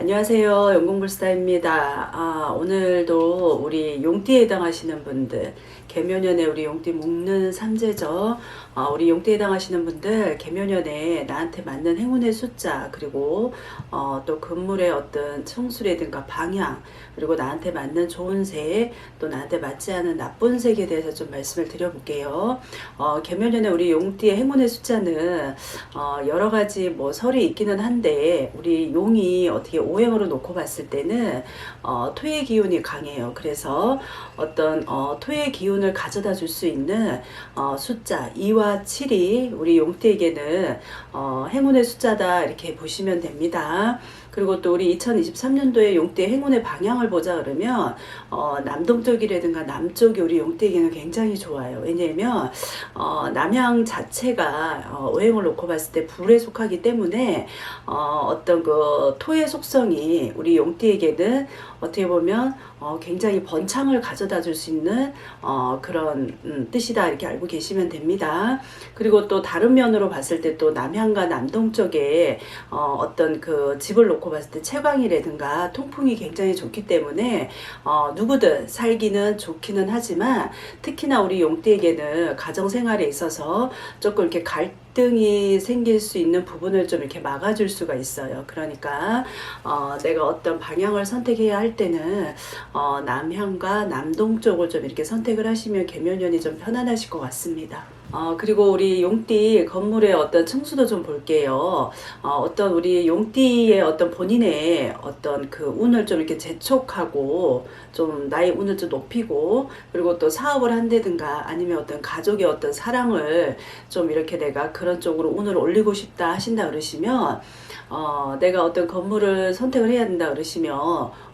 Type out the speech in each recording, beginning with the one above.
안녕하세요. 영공불사입니다. 아, 오늘도 우리 용띠에 해당하시는 분들, 개묘년에 우리 용띠 묶는 삼재죠. 아, 우리 용띠에 해당하시는 분들, 개묘년에 나한테 맞는 행운의 숫자, 그리고 어, 또 건물의 어떤 청수라든가 방향, 그리고 나한테 맞는 좋은 색, 또 나한테 맞지 않은 나쁜 색에 대해서 좀 말씀을 드려볼게요. 어, 개묘년에 우리 용띠의 행운의 숫자는 어, 여러 가지 뭐 설이 있기는 한데 우리 용이 어떻게 오행으로 놓고 봤을 때는 어, 토의 기운이 강해요. 그래서 어떤 어, 토의 기운을 가져다 줄 수 있는 어, 숫자 2와 7이 우리 용띠에게는 어, 행운의 숫자다 이렇게 보시면 됩니다. 그리고 또 우리 2023년도에 용띠 행운의 방향을 보자 그러면 어, 남동쪽이라든가 남쪽이 우리 용띠에게는 굉장히 좋아요. 왜냐하면 어, 남향 자체가 어, 오행을 놓고 봤을 때 불에 속하기 때문에 어, 어떤 그 토의 속성이 우리 용띠에게는 어떻게 보면 어, 굉장히 번창을 가져다 줄 수 있는 어, 그런 음, 뜻이다 이렇게 알고 계시면 됩니다. 그리고 또 다른 면으로 봤을 때 또 남향과 남동쪽에 어, 어떤 그 집을 놓고 봤을 때 채광이라든가 통풍이 굉장히 좋기 때문에 어, 누구든 살기는 좋기는 하지만 특히나 우리 용띠에게는 가정 생활에 있어서 조금 이렇게 갈등 이 생길 수 있는 부분을 좀 이렇게 막아줄 수가 있어요. 그러니까 어, 내가 어떤 방향을 선택해야 할 때는 어, 남향과 남동 쪽을 좀 이렇게 선택을 하시면 개면연이 좀 편안하실 것 같습니다. 어, 그리고 우리 용띠 건물의 어떤 층수도 좀 볼게요. 어, 어떤 우리 용띠의 어떤 본인의 어떤 그 운을 좀 이렇게 재촉하고 좀 나의 운을 좀 높이고 그리고 또 사업을 한다든가 아니면 어떤 가족의 어떤 사랑을 좀 이렇게 내가 그런 쪽으로 운을 올리고 싶다 하신다 그러시면 어, 내가 어떤 건물을 선택을 해야 된다 그러시면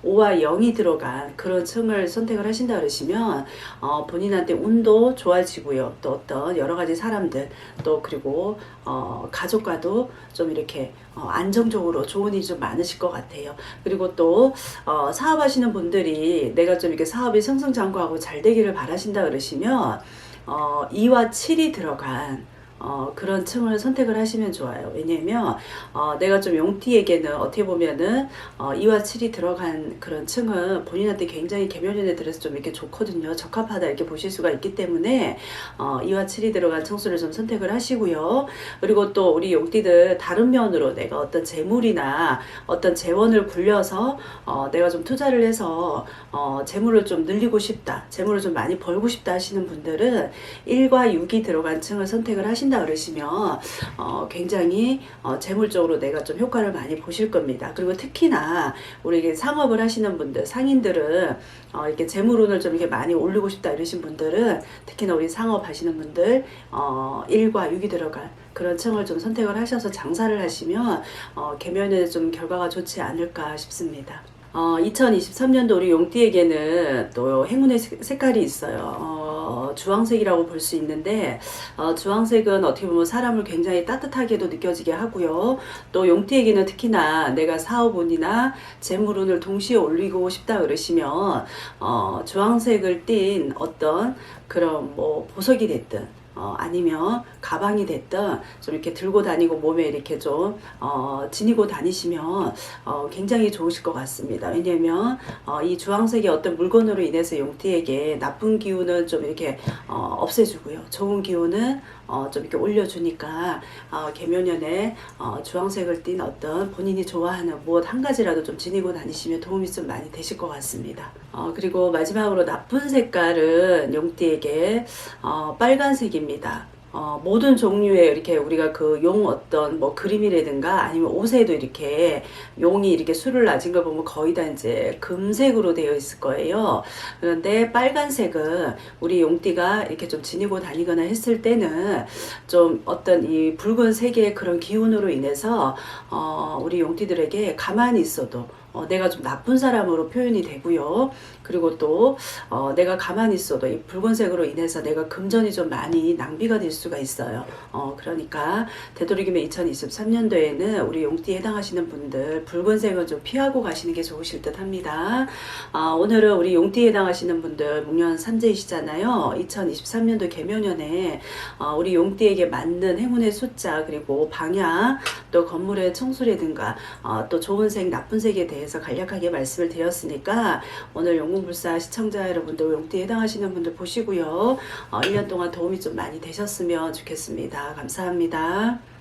5와 0이 들어간 그런 층을 선택을 하신다 그러시면 어, 본인한테 운도 좋아지고요. 또 어떤 여러 가지 사람들 또 그리고 어, 가족과도 좀 이렇게 어, 안정적으로 좋은 일이 좀 많으실 것 같아요. 그리고 또 어, 사업하시는 분들이 내가 좀 이렇게 사업이 승승장구하고 잘 되기를 바라신다 그러시면 어, 2와 7이 들어간 어, 그런 층을 선택을 하시면 좋아요. 왜냐면 어, 내가 좀 용띠에게는 어떻게 보면은 어, 2와 7이 들어간 그런 층은 본인한테 굉장히 개면연에 들어서 좀 이렇게 좋거든요. 적합하다 이렇게 보실 수가 있기 때문에 어, 2와 7이 들어간 층수를 좀 선택을 하시고요. 그리고 또 우리 용띠들 다른 면으로 내가 어떤 재물이나 어떤 재원을 굴려서 어, 내가 좀 투자를 해서 어, 재물을 좀 늘리고 싶다, 재물을 좀 많이 벌고 싶다 하시는 분들은 1과 6이 들어간 층을 선택을 하 신다 그러시면 어, 굉장히 어, 재물적으로 내가 좀 효과를 많이 보실 겁니다. 그리고 특히나 우리 상업을 하시는 분들, 상인들은 어, 이렇게 재물운을 좀 이렇게 많이 올리고 싶다 이러신 분들은 특히나 우리 상업 하시는 분들 어, 1과 6이 들어간 그런 층을 좀 선택을 하셔서 장사를 하시면 어, 개면에 좀 결과가 좋지 않을까 싶습니다. 어, 2023년도 우리 용띠에게는 또 행운의 색- 색깔이 있어요. 어, 주황색이라고 볼 수 있는데 어, 주황색은 어떻게 보면 사람을 굉장히 따뜻하게도 느껴지게 하고요. 또 용띠에게는 특히나 내가 사업운이나 재물운을 동시에 올리고 싶다 그러시면 어, 주황색을 띤 어떤 그런 뭐 보석이 됐든 어, 아니면 가방이 됐든 좀 이렇게 들고 다니고 몸에 이렇게 좀 어, 지니고 다니시면 어, 굉장히 좋으실 것 같습니다. 왜냐하면 어, 이 주황색의 어떤 물건으로 인해서 용띠에게 나쁜 기운은 좀 이렇게 어, 없애주고요. 좋은 기운은 어, 좀 이렇게 올려주니까 어, 개묘년에 어, 주황색을 띤 어떤 본인이 좋아하는 무엇 한 가지라도 좀 지니고 다니시면 도움이 좀 많이 되실 것 같습니다. 어, 그리고 마지막으로 나쁜 색깔은 용띠에게 어, 빨간색입니다. 어, 모든 종류의 이렇게 우리가 그 용 어떤 뭐 그림이라든가 아니면 옷에도 이렇게 용이 이렇게 술을 낮은 걸 보면 거의 다 이제 금색으로 되어 있을 거예요. 그런데 빨간색은 우리 용띠가 이렇게 좀 지니고 다니거나 했을 때는 좀 어떤 이 붉은 색의 그런 기운으로 인해서 어, 우리 용띠들에게 가만히 있어도 어, 내가 좀 나쁜 사람으로 표현이 되고요. 그리고 또 어, 내가 가만히 있어도 이 붉은색으로 인해서 내가 금전이 좀 많이 낭비가 될 수가 있어요. 어, 그러니까 되도록이면 2023년도에는 우리 용띠에 해당하시는 분들 붉은색은 좀 피하고 가시는 게 좋으실 듯 합니다. 아, 오늘은 우리 용띠에 해당하시는 분들 목련 삼재이시잖아요. 2023년도 개묘년에 어, 우리 용띠에게 맞는 행운의 숫자 그리고 방향 또 건물의 청소라든가 어, 또 좋은 색 나쁜 색에 대해 서 간략하게 말씀을 드렸으니까 오늘 용궁불사 시청자 여러분들 용띠에 해당하시는 분들 보시고요. 어, 1년 동안 도움이 좀 많이 되셨으면 좋겠습니다. 감사합니다.